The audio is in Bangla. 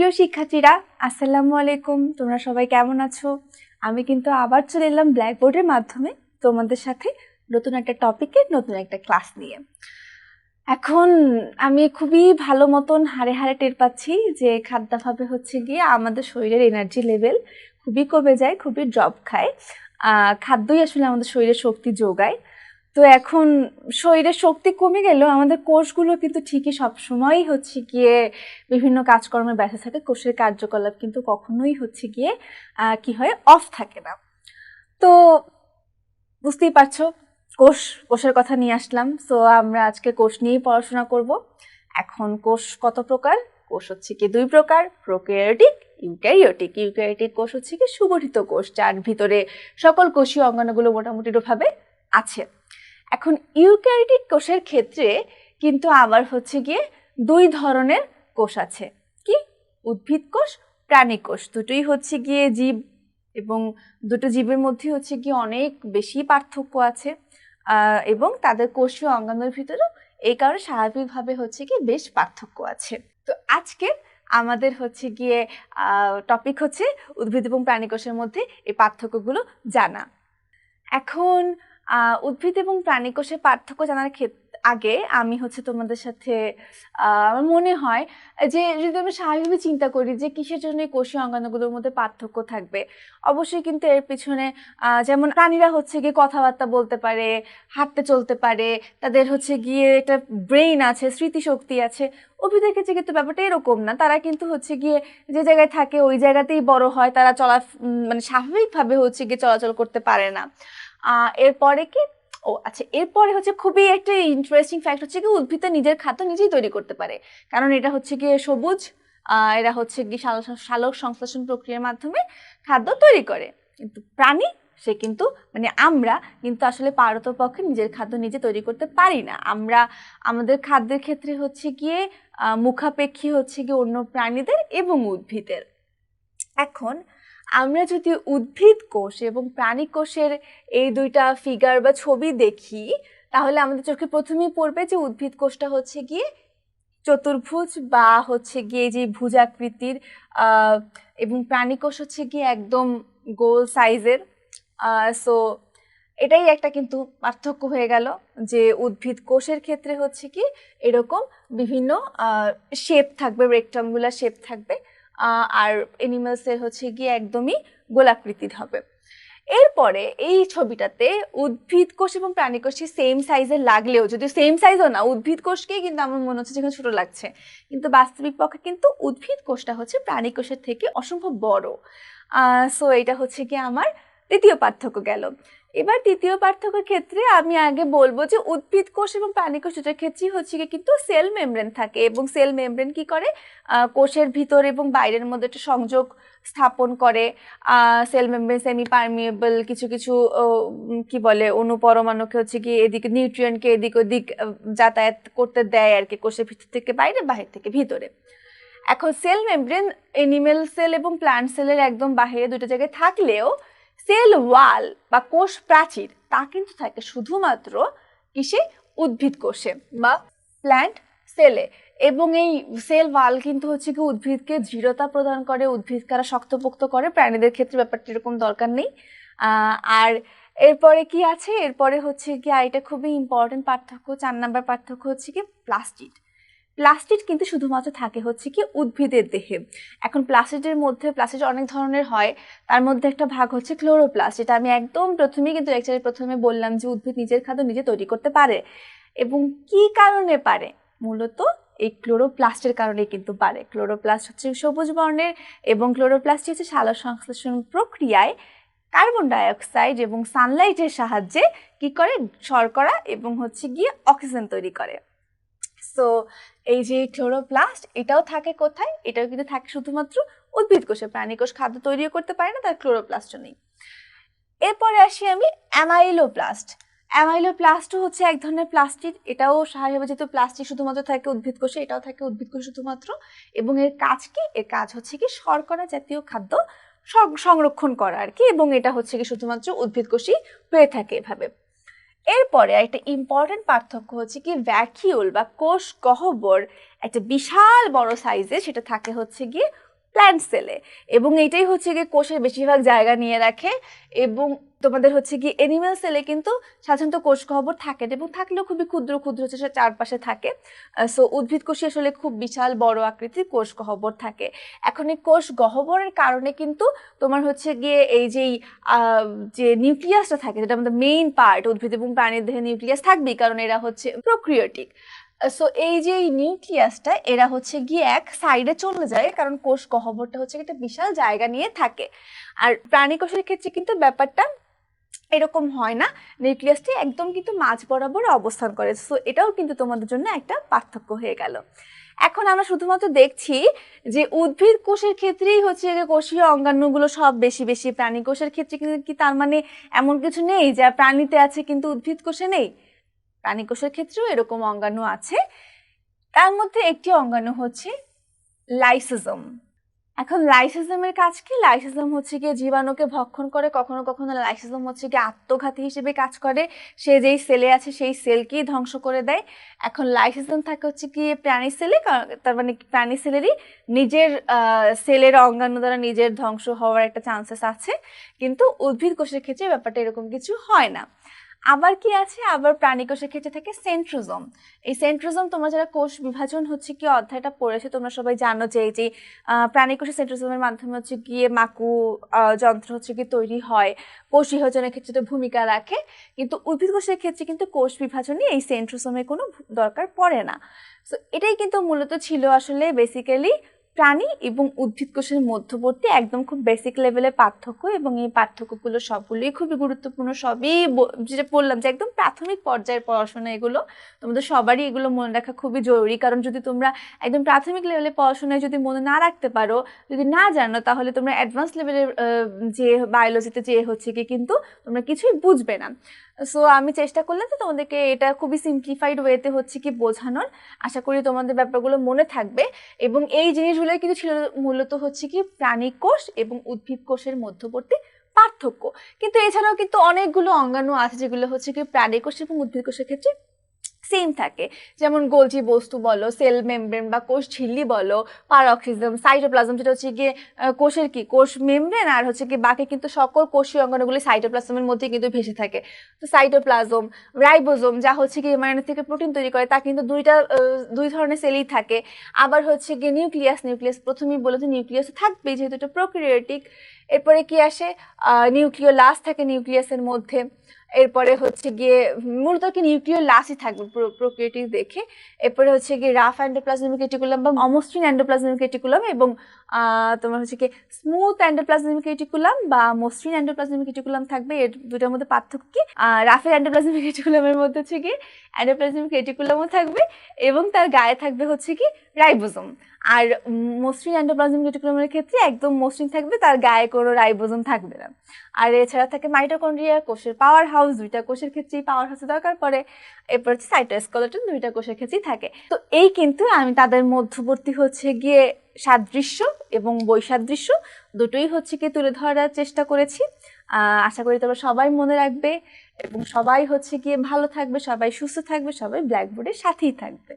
প্রিয় শিক্ষার্থীরা, আসসালামু আলাইকুম। তোমরা সবাই কেমন আছো? আমি কিন্তু আবার চলে এলাম ব্ল্যাকবোর্ডের মাধ্যমে তোমাদের সাথে নতুন একটা টপিকে নতুন একটা ক্লাস নিয়ে। এখন আমি খুবই ভালো মতন হাড়ে হাড়ে টের পাচ্ছি যে খাদ্যাভাবে হচ্ছে গিয়ে আমাদের শরীরের এনার্জি লেভেল খুবই কমে যায়, খুবই ড্রপ খায়। খাদ্যই আসলে আমাদের শরীরে শক্তি যোগায়। তো এখন শরীরের শক্তি কমে গেলেও আমাদের কোষগুলো কিন্তু ঠিকই সবসময়ই হচ্ছে গিয়ে বিভিন্ন কাজকর্মে ব্যস্ত থাকে। কোষের কার্যকলাপ কিন্তু কখনোই হচ্ছে গিয়ে কি হয় অফ থাকে না। তো বুঝতেই পারছ, কোষ, কোষের কথা নিয়ে আসলাম। সো আমরা আজকে কোষ নিয়েই পড়াশোনা করব। এখন কোষ কত প্রকার? কোষ হচ্ছে কি দুই প্রকার, প্রোক্যারিওটিক, ইউক্যারিওটিক। ইউক্যারিওটিক কোষ হচ্ছে কি সুগঠিত কোষ, যার ভিতরে সকল কোষীয় অঙ্গাণুগুলো মোটামুটিভাবে আছে। এখন ইউক্যারিওটিক কোষের ক্ষেত্রে কিন্তু আবার হচ্ছে গিয়ে দুই ধরনের কোষ আছে। কি? উদ্ভিদ কোষ, প্রাণী কোষ। দুটোই হচ্ছে গিয়ে জীব এবং দুটো জীবের মধ্যে হচ্ছে গিয়ে অনেক বেশি পার্থক্য আছে। এবং তাদের কোষীয় অঙ্গাণুর ভিতরেও এই কারণে স্বাভাবিকভাবে হচ্ছে কি বেশ পার্থক্য আছে। তো আজকে আমাদের হচ্ছে গিয়ে টপিক হচ্ছে উদ্ভিদ এবং প্রাণী কোষের মধ্যে এই পার্থক্যগুলো জানা। এখন উদ্ভিদ এবং প্রাণী কোষে পার্থক্য জানার ক্ষেত্রে আগে আমি হচ্ছে তোমাদের সাথে আমার মনে হয় যে যদি আমি স্বাভাবিকভাবে চিন্তা করি যে কিসের জন্য কোষীয় অঙ্গাণুগুলোর মধ্যে পার্থক্য থাকবে, অবশ্যই কিন্তু এর পিছনে যেমন প্রাণীরা হচ্ছে গিয়ে কথাবার্তা বলতে পারে, হাঁটতে চলতে পারে, তাদের হচ্ছে গিয়ে একটা ব্রেইন আছে, স্মৃতিশক্তি আছে, উদ্ভিদের ক্ষেত্রে কিন্তু ব্যাপারটা এরকম না। তারা কিন্তু হচ্ছে গিয়ে যে জায়গায় থাকে ওই জায়গাতেই বড় হয়, তারা চলা মানে স্বাভাবিকভাবে হচ্ছে গিয়ে চলাচল করতে পারে না। এরপরে কি? ও আচ্ছা এরপরে হচ্ছে খুবই একটা ইন্টারেস্টিং ফ্যাক্ট হচ্ছে কি উদ্ভিদ নিজের খাদ্য নিজেই তৈরি করতে পারে। কারণ এটা হচ্ছে গিয়ে সবুজ এরা হচ্ছে সালোক সালোক সংশ্লেষণ প্রক্রিয়ার মাধ্যমে খাদ্য তৈরি করে। কিন্তু প্রাণী, সে কিন্তু মানে আমরা কিন্তু আসলে পারতপক্ষে নিজের খাদ্য নিজে তৈরি করতে পারি না। আমরা, আমাদের খাদ্যের ক্ষেত্রে হচ্ছে গিয়ে মুখাপেক্ষী হচ্ছে গিয়ে অন্য প্রাণীদের এবং উদ্ভিদের। এখন আমরা যদি উদ্ভিদ কোষ এবং প্রাণী কোষের এই দুইটা ফিগার বা ছবি দেখি, তাহলে আমাদের চোখে প্রথমেই পড়বে যে উদ্ভিদ কোষটা হচ্ছে গিয়ে চতুর্ভুজ বা হচ্ছে গিয়ে যে ভুজাকৃতির এবং প্রাণী কোষ হচ্ছে গিয়ে একদম গোল সাইজের সো এটাই একটা কিন্তু পার্থক্য হয়ে গেল যে উদ্ভিদ কোষের ক্ষেত্রে হচ্ছে কি এরকম বিভিন্ন শেপ থাকবে রেক্টাঙ্গুলার শেপ থাকবে। আর এনিমালসের হচ্ছে গিয়ে একদমই গোলাকৃতির হবে। এরপরে এই ছবিটাতে উদ্ভিদ কোষ এবং প্রাণী কোষে সেম সাইজের লাগলেও যদি সেম সাইজও না, উদ্ভিদ কোষকেই কিন্তু আমার মনে হচ্ছে যেখানে ছোট লাগছে। কিন্তু বাস্তবিক পক্ষে কিন্তু উদ্ভিদ কোষটা হচ্ছে প্রাণী কোষের থেকে অসম্ভব বড়। সো এটা হচ্ছে কি আমার দ্বিতীয় পার্থক্য গেল। এবার তৃতীয় পার্থক্যের ক্ষেত্রে আমি আগে বলব যে উদ্ভিদ কোষ এবং প্রাণী কোষ দুটোর ক্ষেত্রেই হচ্ছে কি কিন্তু সেল মেমব্রেন থাকে এবং সেল মেমব্রেন কি করে? কোষের ভিতর এবং বাইরের মধ্যে একটা সংযোগ স্থাপন করে। সেল মেমব্রেন সেমি পারমিয়েবল কিছু কিছু কি বলে, অনুপরমাণুকে হচ্ছে কি এদিকে নিউট্রিয়েন্টকে এদিক ওদিক যাতায়াত করতে দেয় আর কি কোষের ভিতর থেকে বাইরে বাইরে থেকে ভিতরে। এখন সেল মেমব্রেন এনিমেল সেল এবং প্লান্ট সেলের একদম বাইরে দুটো জায়গায় থাকলেও সেল ওয়াল বা কোষ প্রাচীর, তা কিন্তু থাকে শুধুমাত্র কিসে উদ্ভিদ কোষে বা প্ল্যান্ট সেলে এবং এই সেল ওয়াল কিন্তু হচ্ছে কি উদ্ভিদকে দৃঢ়তা প্রদান করে, উদ্ভিদকে শক্তপোক্ত করে, প্রাণীদের ক্ষেত্রে ব্যাপারটা এরকম দরকার নেই। আর এরপরে কি আছে? এরপরে হচ্ছে কি এটা খুবই ইম্পর্টেন্ট পার্থক্য, চার নাম্বার পার্থক্য হচ্ছে কি প্লাস্টিড প্লাস্টিড কিন্তু শুধুমাত্র থাকে হচ্ছে কি উদ্ভিদের দেহে। এখন প্লাস্টিডের মধ্যে, প্লাস্টিড অনেক ধরনের হয়, তার মধ্যে একটা ভাগ হচ্ছে ক্লোরোপ্লাস্ট এটা আমি একদম প্রথমেই কিন্তু লেকচারের প্রথমে বললাম যে উদ্ভিদ নিজের খাদ্য নিজে তৈরি করতে পারে। এবং কি কারণে পারে? মূলত এই ক্লোরোপ্লাস্টের কারণে কিন্তু পারে। ক্লোরোপ্লাস্ট হচ্ছে সবুজ বর্ণের এবং ক্লোরোপ্লাস্ট হচ্ছে সালোক সংশ্লেষণ প্রক্রিয়ায় কার্বন ডাইঅক্সাইড এবং সানলাইটের সাহায্যে কি করে? শর্করা এবং হচ্ছে গিয়ে অক্সিজেন তৈরি করে। সো এই যে ক্লোরোপ্লাস্ট এটাও থাকে কোথায়? এটাও কিন্তু থাকে শুধুমাত্র উদ্ভিদ কোষে। প্রাণী কোষ খাদ্য তৈরিও করতে পারে না, তার ক্লোরোপ্লাস্টও নেই। এরপরে আসি আমি অ্যামাইলোপ্লাস্ট অ্যামাইলোপ্লাস্টও হচ্ছে এক ধরনের প্লাস্টিক এটাও স্বাভাবিকভাবে যেহেতু প্লাস্টিক শুধুমাত্র থাকে উদ্ভিদ কোষে, এটাও থাকে উদ্ভিদ কোষে শুধুমাত্র। এবং এর কাজ কি? এর কাজ হচ্ছে কি শর্করা জাতীয় খাদ্য সংরক্ষণ করা আর কি এবং এটা হচ্ছে কি শুধুমাত্র উদ্ভিদ কোষই হয়ে থাকে এভাবে। এরপরে একটা ইম্পর্টেন্ট পার্থক্য হচ্ছে কি ভ্যাকিউল বা কোষ গহ্বর একটা বিশাল বড় সাইজে সেটা থাকে হচ্ছে গিয়ে প্ল্যান্ট সেলে এবং এটাই হচ্ছে গিয়ে কোষের বেশিরভাগ জায়গা নিয়ে রাখে এবং তোমাদের হচ্ছে কি এনিম্যাল সেলে কিন্তু সাধারণত কোষ গহ্বর থাকে এবং থাকলেও খুবই ক্ষুদ্র ক্ষুদ্র হচ্ছে সেটা চারপাশে থাকে। সো উদ্ভিদ কোষে আসলে খুব বিশাল বড় আকৃতির কোষ গহ্বর থাকে। এখন এই কোষ গহ্বরের কারণে কিন্তু তোমার হচ্ছে গিয়ে এই যেই যে নিউক্লিয়াসটা থাকে, যেটা আমাদের মেইন পার্ট উদ্ভিদ এবং প্রাণীর দেহে নিউক্লিয়াস থাকবেই, কারণ এরা হচ্ছে প্রোক্রিয়েটিক সো এই যে এই নিউক্লিয়াসটা, এরা হচ্ছে গিয়ে এক সাইডে চলে যায়, কারণ কোষ গহ্বরটা হচ্ছে একটা বিশাল জায়গা নিয়ে থাকে। আর প্রাণী কোষের ক্ষেত্রে কিন্তু ব্যাপারটা এরকম হয় না, নিউক্লিয়াসটি একদম কিন্তু মাঝ বরাবর অবস্থান করে। সো এটাও কিন্তু তোমাদের জন্য একটা পার্থক্য হয়ে গেল। এখন আমরা শুধুমাত্র দেখছি যে উদ্ভিদ কোষের ক্ষেত্রেই হচ্ছে যে কোষীয় অঙ্গাণুগুলো সব বেশি বেশি, প্রাণী কোষের ক্ষেত্রে কিন্তু কি তার মানে এমন কিছু নেই যা প্রাণীতে আছে কিন্তু উদ্ভিদ কোষে নেই? প্রাণী কোষের ক্ষেত্রেও এরকম অঙ্গাণু আছে। তার মধ্যে একটি অঙ্গাণু হচ্ছে লাইসোজোম। এখন লাইসোজোমের কাজ কি? লাইসোজোম হচ্ছে গিয়ে জীবাণুকে ভক্ষণ করে, কখনো কখনো লাইসোজোম হচ্ছে গিয়ে আত্মঘাতী হিসেবে কাজ করে। সে যেই সেলে আছে, সেই সেলকেই ধ্বংস করে দেয়। এখন লাইসোজোম থাকে হচ্ছে কি প্রাণী সেলে তার মানে প্রাণী সেলেরই নিজের সেলের অঙ্গাণু দ্বারা নিজের ধ্বংস হওয়ার একটা চান্সেস আছে। কিন্তু উদ্ভিদ কোষের ক্ষেত্রে ব্যাপারটা এরকম কিছু হয় না। আবার কি আছে? আবার প্রাণী কোষের ক্ষেত্রে থাকে সেন্ট্রোজোম। এই সেন্ট্রোজোম তোমরা যারা কোষ বিভাজন হচ্ছে কি অধ্যায়টা পড়েছে, তোমরা সবাই জানো যে এই যে প্রাণী কোষের সেন্ট্রোজোমের মাধ্যমে হচ্ছে গিয়ে মাকু যন্ত্র হচ্ছে কি তৈরি হয়। কোষ বিভাজনের ক্ষেত্রে তো ভূমিকা রাখে। কিন্তু উদ্ভিদ কোষের ক্ষেত্রে কিন্তু কোষ বিভাজনে এই সেন্ট্রোজোমের কোনো দরকার পড়ে না। সো এটাই কিন্তু মূলত ছিল আসলে বেসিক্যালি প্রাণী এবং উদ্ভিদ কোষের মধ্যবর্তী একদম খুব বেসিক লেভেলের পার্থক্য এবং এই পার্থক্যগুলো সবগুলোই খুবই গুরুত্বপূর্ণ। সবই যেটা বললাম যে একদম প্রাথমিক পর্যায়ের পড়াশোনা এগুলো, তোমাদের সবারই এগুলো মনে রাখা খুবই জরুরি। কারণ যদি তোমরা একদম প্রাথমিক লেভেলে পড়াশোনায় যদি মনে না রাখতে পারো, যদি না জানো, তাহলে তোমরা অ্যাডভান্স লেভেলের যে বায়োলজিতে যে হচ্ছে কি, কিন্তু তোমরা কিছুই বুঝবে না। সো আমি চেষ্টা করলাম যে তোমাদেরকে এটা খুবই সিম্পলিফাইড ওয়েতে হচ্ছে কি বোঝানোর। আশা করি তোমাদের ব্যাপারগুলো মনে থাকবে। এবং এই জিনিসগুলো কিন্তু ছিল মূলত হচ্ছে কি প্রাণী কোষ এবং উদ্ভিদ কোষের মধ্যবর্তী পার্থক্য। কিন্তু এছাড়াও কিন্তু অনেকগুলো অঙ্গাণু আছে যেগুলো হচ্ছে কি প্রাণী কোষ এবং উদ্ভিদ কোষের ক্ষেত্রে সেম থাকে। যেমন গোলজি বস্তু বলো সেল মেমব্রেন বা কোষ ঝিল্লি বলো পারক্সিজম সাইটোপ্লাজম যেটা হচ্ছে গিয়ে কোষের কি? কোষ মেমব্রেন আর হচ্ছে কি বাকি কিন্তু সকল কোষীয় অঙ্গাণুগুলি সাইটোপ্লাজমের মধ্যে কিন্তু ভেসে থাকে। তো সাইটোপ্লাজম রাইবোজোম যা হচ্ছে কি এমআরএনএ থেকে প্রোটিন তৈরি করে, তা কিন্তু দুইটা দুই ধরনের সেলই থাকে। আবার হচ্ছে গিয়ে নিউক্লিয়াস নিউক্লিয়াস প্রথমেই বলে যে নিউক্লিয়াস থাকবে যেহেতু এটা প্রোক্রিয়েটিক এরপরে কি আসে? নিউক্লিয় লাস থাকে নিউক্লিয়াসের মধ্যে। এরপরে হচ্ছে গিয়ে, মূলত কি নিউক্লিয়ার লাসই থাকবে প্রোক্রিয়েটিভ দেখে। এরপরে হচ্ছে গিয়ে রাফ অ্যান্ডোপ্লাজমিক রেটিকুলাম বা অমসৃণ অ্যান্ডোপ্লাজমিক রেটিকুলাম এবং তোমার হচ্ছে কি স্মুথ অ্যান্ডোপ্লাজমিক রেটিকুলাম বা মসৃণ অ্যান্ডোপ্লাজমিক রেটিকুলাম থাকবে। এর দুটার মধ্যে পার্থক্য কি? রাফের অ্যান্ডোপ্লাজমিক রেটিকুলামের মধ্যে হচ্ছে গিয়ে অ্যান্ডোপ্লাজমিক রেটিকুলামও থাকবে এবং তার গায়ে থাকবে হচ্ছে কি রাইবোজোম। আর মসৃণ অ্যান্ডোপ্লাজমিক রেটিকুলামের ক্ষেত্রে একদম মসৃণ থাকবে, তার গায়ে কোনো রাইবোজোম থাকবে না। আর এছাড়া থাকে মাইটোকন্ড্রিয়া কোষের পাওয়ার হাউস দুইটা কোষের ক্ষেত্রেই পাওয়ার হাউসের দরকার পড়ে। এরপর হচ্ছে সাইটোস্কলেটন দুইটা কোষের ক্ষেত্রেই থাকে। তো এই কিন্তু আমি তাদের মধ্যবর্তী হচ্ছে গিয়ে সাদৃশ্য এবং বৈসাদৃশ্য দুটোই হচ্ছে কি তুলে ধরার চেষ্টা করেছি। আশা করি তোমরা সবাই মনে রাখবে এবং সবাই হচ্ছে গিয়ে ভালো থাকবে, সবাই সুস্থ থাকবে, সবাই ব্ল্যাকবোর্ডের সাথেই থাকবে।